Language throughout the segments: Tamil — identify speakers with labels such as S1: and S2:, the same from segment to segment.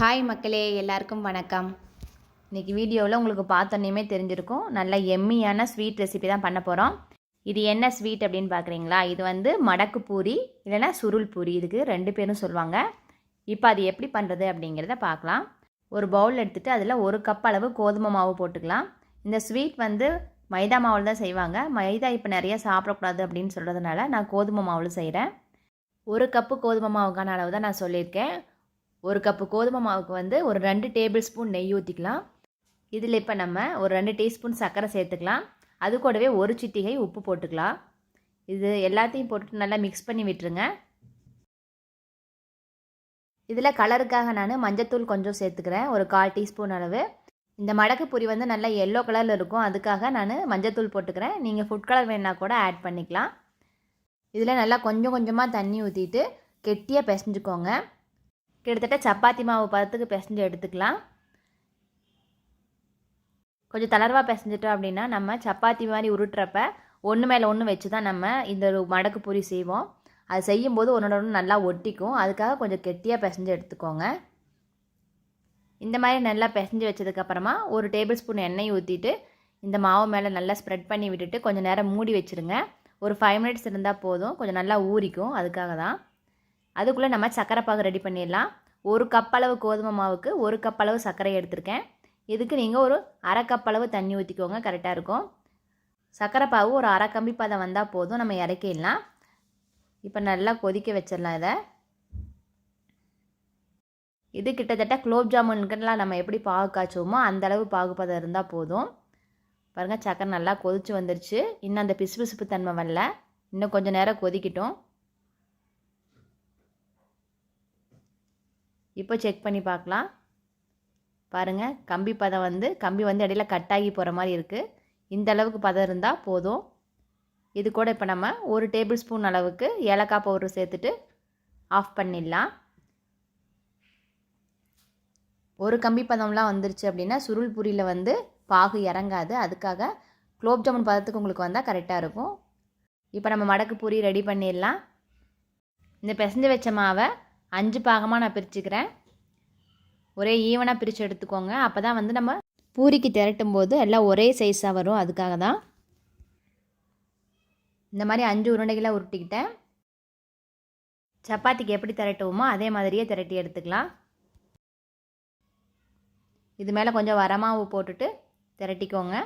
S1: ஹாய் மக்களே எல்லாருக்கும் வணக்கம். இன்றைக்கி வீடியோவில் உங்களுக்கு பார்த்தோன்னே தெரிஞ்சிருக்கும். நல்ல எம்மியான ஸ்வீட் ரெசிபி தான் பண்ண போகிறோம் இது என்ன ஸ்வீட் அப்படின்னு பார்க்குறீங்களா? இது வந்து மடக்கு பூரி இல்லைன்னா சுருள் பூரி. இதுக்கு ரெண்டு பேரும் சொல்லுவாங்க இப்போ அது எப்படி பண்ணுறது அப்படிங்கிறத பார்க்கலாம். ஒரு பவுல் எடுத்துகிட்டு அதில் ஒரு கப் அளவு கோதுமை மாவு போட்டுக்கலாம். இந்த ஸ்வீட் வந்து மைதா மாவில் தான் செய்வாங்க. மைதா இப்போ நிறைய சாப்பிடக்கூடாது அப்படின்னு சொல்கிறதுனால நான் கோதுமை மாவில் செய்கிறேன் ஒரு கப்பு கோதுமை மாவுக்கான அளவு தான் நான் சொல்லியிருக்கேன். ஒரு கப்பு கோதுமை மாவுக்கு வந்து ஒரு ரெண்டு டேபிள் ஸ்பூன் நெய் ஊற்றிக்கலாம் இதில் இப்போ நம்ம ஒரு ரெண்டு டீஸ்பூன் சர்க்கரை சேர்த்துக்கலாம். அது கூடவே ஒரு சிட்டிகை உப்பு போட்டுக்கலாம். இது எல்லாத்தையும் போட்டுட்டு நல்லா மிக்ஸ் பண்ணி விட்டுருங்க. இதில் கலருக்காக நான் மஞ்சத்தூள் கொஞ்சம் சேர்த்துக்கிறேன். ஒரு கால் டீஸ்பூன் அளவு. இந்த மடக்கு பொரி வந்து நல்லா எல்லோ கலரில் இருக்கும். அதுக்காக நான் மஞ்சத்தூள் போட்டுக்கிறேன். நீங்கள் ஃபுட் கலர் வேணால் கூட ஆட் பண்ணிக்கலாம். இதில் நல்லா கொஞ்சம் கொஞ்சமாக தண்ணி ஊற்றிட்டு கெட்டியாக பிசைஞ்சுக்கோங்க. கிட்டத்தட்ட சப்பாத்தி மாவு பதத்துக்கு பிசைஞ்சு எடுத்துக்கலாம். கொஞ்சம் தளர்வாக பிசைஞ்சிட்டோம் அப்படின்னா நம்ம சப்பாத்தி மாதிரி உருட்டுறப்ப ஒன்று மேலே ஒன்று வச்சு தான் நம்ம இந்த மடக்கு பொரி செய்வோம். அது செய்யும்போது ஒன்றோட ஒன்று நல்லா ஒட்டிக்கும். அதுக்காக கொஞ்சம் கெட்டியாக பிசைஞ்சு எடுத்துக்கோங்க. இந்த மாதிரி நல்லா பிசைஞ்சு வச்சதுக்கப்புறமா ஒரு டேபிள் ஸ்பூன் எண்ணெய் ஊற்றிட்டு இந்த மாவு மேலே நல்லா ஸ்ப்ரெட் பண்ணி விட்டுட்டு கொஞ்சம் நேரம் மூடி வச்சுருங்க. ஒரு ஃபைவ் மினிட்ஸ் இருந்தால் போதும். கொஞ்சம் நல்லா ஊறிக்கும். அதுக்காக தான் அதுக்குள்ளே நம்ம சக்கரை பாகு ரெடி பண்ணிடலாம். ஒரு கப் அளவு கோதுமை மாவுக்கு ஒரு கப் அளவு சர்க்கரை எடுத்திருக்கேன். இதுக்கு நீங்கள் ஒரு அரை கப் அளவு தண்ணி ஊற்றிக்கோங்க கரெக்டாக இருக்கும். சர்க்கரை பாகு ஒரு அரை கம்பி பதம் வந்தால் போதும் நம்ம இறக்கிடலாம். இப்போ நல்லா கொதிக்க வச்சிடலாம் இதை. இது கிட்டத்தட்ட குலோப் ஜாமுன்கெல்லாம் நம்ம எப்படி பாகு காய்ச்சுவோமோ அந்த அளவு பாகு பதம் இருந்தால் போதும். பாருங்கள் சக்கரை நல்லா கொதிச்சு வந்துருச்சு. இன்னும் அந்த பிசுபிசுப்பு தன்மை வரல. இன்னும் கொஞ்சம் நேரம் கொதிக்கட்டும். இப்போ செக் பண்ணி பார்க்கலாம். பாருங்கள் கம்பி பதம் வந்து கம்பி வந்து இடையில கட்டாகி போகிற மாதிரி இருக்குது இந்த அளவுக்கு பதம் இருந்தால் போதும். இது கூட இப்போ நம்ம ஒரு டேபிள் ஸ்பூன் அளவுக்கு ஏலக்காய் பவுடர் சேர்த்துட்டு ஆஃப் பண்ணிடலாம். ஒரு கம்பி பதம்லாம் வந்துருச்சு அப்படின்னா சுருள் பூரியில் வந்து பாகு இறங்காது. அதுக்காக குலோப் ஜாமுன் பதத்துக்கு உங்களுக்கு வந்தால் கரெக்டாக இருக்கும். இப்போ நம்ம மடக்கு பூரி ரெடி பண்ணிடலாம். இந்த பிசைஞ்சு வச்ச மாவை அஞ்சு பாகமாக நான் பிரிச்சுக்கிறேன். ஒரே ஈவனாக பிரித்து எடுத்துக்கோங்க. அப்போ தான் வந்து நம்ம பூரிக்கு திரட்டும் போது எல்லாம் ஒரே சைஸாக வரும். அதுக்காக தான் இந்த மாதிரி அஞ்சு உருண்டைகளை உருட்டிக்கிட்டேன். சப்பாத்திக்கு எப்படி திரட்டுவோமோ அதே மாதிரியே திரட்டி எடுத்துக்கலாம். இது மேலே கொஞ்சம் வரமாவு போட்டுட்டு திரட்டிக்கோங்க.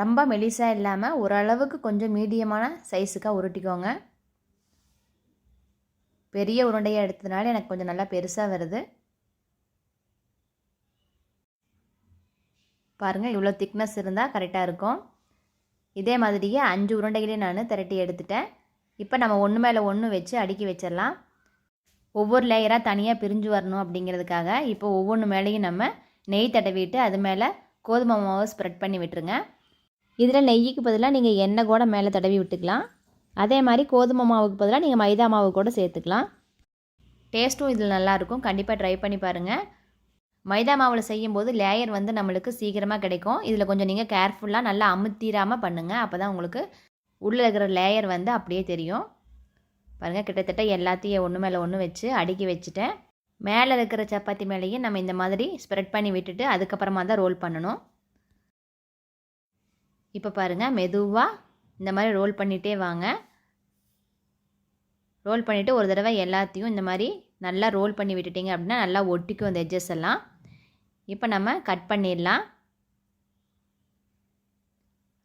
S1: ரொம்ப மெலிசாக இல்லாமல் ஓரளவுக்கு கொஞ்சம் மீடியமான சைஸுக்காக உருட்டிக்கோங்க. பெரிய உருண்டையாக எடுத்ததுனால எனக்கு கொஞ்சம் நல்லா பெருசாக வருது. பாருங்கள் இவ்வளோ திக்னஸ் இருந்தால் கரெக்டாக இருக்கும். இதே மாதிரியே அஞ்சு உருண்டைகளையும் நான் திரட்டி எடுத்துட்டேன். இப்போ நம்ம ஒன்று மேலே ஒன்று வச்சு அடுக்கி வச்சிடலாம். ஒவ்வொரு லேயராக தனியாக பிரிஞ்சு வரணும் அப்படிங்கிறதுக்காக இப்போ ஒவ்வொன்று மேலேயும் நம்ம நெய் தடவிட்டு அது மேலே கோதுமை மாவை ஸ்ப்ரெட் பண்ணி விட்டுருங்க. இதில் நெய்யுக்கு பதிலாக நீங்கள் எண்ணெய் கூட மேலே தடவி விட்டுக்கலாம். அதே மாதிரி கோதுமை மாவுக்கு பதிலாக நீங்கள் மைதா மாவு கூட சேர்த்துக்கலாம். டேஸ்ட்டும் இதில் நல்லாயிருக்கும் கண்டிப்பாக ட்ரை பண்ணி பாருங்கள் மைதா மாவில் செய்யும்போது லேயர் வந்து நம்மளுக்கு சீக்கிரமாக கிடைக்கும். இதில் கொஞ்சம் நீங்கள் கேர்ஃபுல்லாக நல்லா அமுத்திராமல் பண்ணுங்கள் அப்போ தான் உங்களுக்கு உள்ளே இருக்கிற லேயர் வந்து அப்படியே தெரியும். பாருங்கள் கிட்டத்தட்ட எல்லாத்தையும் ஒன்று மேலே ஒன்று வச்சு அடுக்கி வச்சுட்டேன். மேலே இருக்கிற சப்பாத்தி மேலேயும் நம்ம இந்த மாதிரி ஸ்ப்ரெட் பண்ணி விட்டுட்டு அதுக்கப்புறமா தான் ரோல் பண்ணணும். இப்போ பாருங்கள் மெதுவாக இந்த மாதிரி ரோல் பண்ணிகிட்டே வாங்க. ரோல் பண்ணிவிட்டு ஒரு தடவை எல்லாத்தையும் இந்த மாதிரி நல்லா ரோல் பண்ணி விட்டுட்டிங்க அப்படின்னா நல்லா ஒட்டிக்கும் அந்த எட்ஜஸ் எல்லாம். இப்போ நம்ம கட் பண்ணிடலாம்.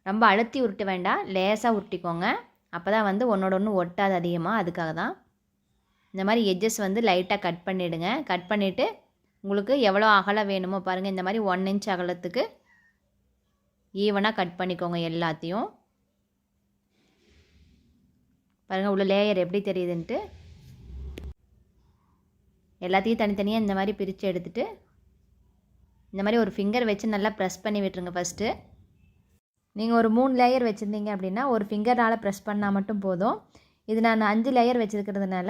S1: ரொம்ப அழுத்தி உருட்ட வேண்டாம் லேசாக உருட்டிக்கோங்க. அப்போ தான் வந்து ஒன்றோட ஒன்று ஒட்டாது அதிகமாக அதுக்காக தான். இந்த மாதிரி எட்ஜஸ் வந்து லைட்டாக கட் பண்ணிவிடுங்க கட் பண்ணிவிட்டு உங்களுக்கு எவ்வளோ அகலம் வேணுமோ பாருங்கள் இந்த மாதிரி ஒன் இன்ச் அகலத்துக்கு ஈவனாக கட் பண்ணிக்கோங்க எல்லாத்தையும். பாருங்கள் உள்ள லேயர் எப்படி தெரியுதுன்ட்டு. எல்லாத்தையும் தனித்தனியாக இந்த மாதிரி பிரித்து எடுத்துகிட்டு இந்த மாதிரி ஒரு ஃபிங்கர் வச்சு நல்லா ப்ரெஸ் பண்ணி விட்டுருங்க ஃபஸ்ட்டு நீங்கள் ஒரு மூணு லேயர் வச்சுருந்தீங்க அப்படின்னா ஒரு ஃபிங்கரால் ப்ரெஸ் பண்ணால் மட்டும் போதும். இது நான் அஞ்சு லேயர் வச்சுருக்கிறதுனால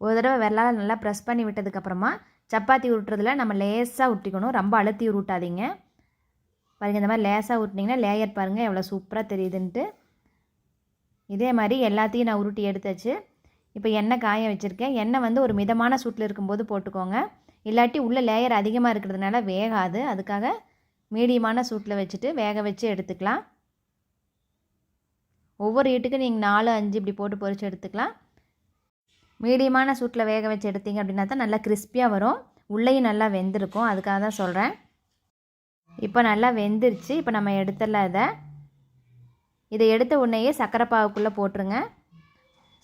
S1: ஒரு தடவை வெள்ளால் நல்லா ப்ரெஸ் பண்ணி விட்டதுக்கப்புறமா சப்பாத்தி உருட்டுறதுல நம்ம லேஸாக உருட்டிக்கணும் ரொம்ப அழுத்தி உருட்டாதீங்க. பாருங்கள் இந்த மாதிரி லேசாக உருட்டினீங்கன்னா லேயர் பாருங்கள் எவ்வளோ சூப்பராக தெரியுதுன்ட்டு. இதே மாதிரி எல்லாத்தையும் நான் உருட்டி எடுத்தாச்சு. இப்போ எண்ணெய் காய வச்சுருக்கேன். எண்ணெய் வந்து ஒரு மிதமான சூட்டில் இருக்கும்போது போட்டுக்கோங்க. இல்லாட்டி உள்ளே லேயர் அதிகமாக இருக்கிறதுனால வேகாது. அதுக்காக மீடியமான சூட்டில் வச்சுட்டு வேக வச்சு எடுத்துக்கலாம். ஒவ்வொரு ஈட்டுக்கும் நீங்கள் நாலு அஞ்சு இப்படி போட்டு பொறிச்சு எடுத்துக்கலாம். மீடியமான சூட்டில் வேக வச்சு எடுத்தீங்க அப்படின்னா தான் நல்லா கிறிஸ்பியாக வரும். உள்ளேயும் நல்லா வெந்திருக்கும். அதுக்காக தான் சொல்கிறேன் இப்போ நல்லா வெந்துருச்சு. இப்போ நம்ம எடுத்துடலாம் இதை. இதை எடுத்த உடனேயே சர்க்கரை பாகுக்குள்ளே போட்டுருங்க.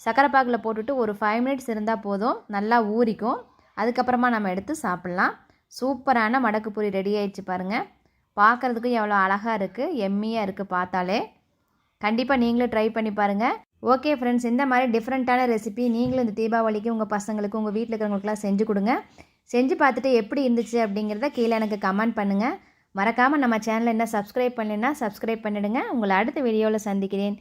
S1: சர்க்கரை பாகில் போட்டுட்டு ஒரு ஃபைவ் மினிட்ஸ் இருந்தால் போதும். நல்லா ஊறிக்கும். அதுக்கப்புறமா நம்ம எடுத்து சாப்பிட்லாம். சூப்பரான மடக்கு பூரி ரெடி ஆயிடுச்சு பாருங்கள் பார்க்குறதுக்கும் எவ்வளோ அழகாக இருக்குது எம்மியாக இருக்குது பார்த்தாலே. கண்டிப்பாக நீங்களும் ட்ரை பண்ணி பாருங்கள் ஓகே ஃப்ரெண்ட்ஸ் இந்த மாதிரி டிஃப்ரெண்ட்டான ரெசிபி நீங்களும் இந்த தீபாவளிக்கு உங்கள் பசங்களுக்கு உங்கள் வீட்டில் இருக்கிறவங்களுக்குலாம் செஞ்சு கொடுங்க. செஞ்சு பார்த்துட்டு எப்படி இருந்துச்சு அப்படிங்கிறத கீழே எனக்கு கமெண்ட் பண்ணுங்கள் மறக்காமல் நம்ம சேனலை என்ன சப்ஸ்கிரைப் பண்ணலைன்னா சப்ஸ்கிரைப் பண்ணிவிடுங்க உங்களை அடுத்த வீடியோவில் சந்திக்கிறேன்.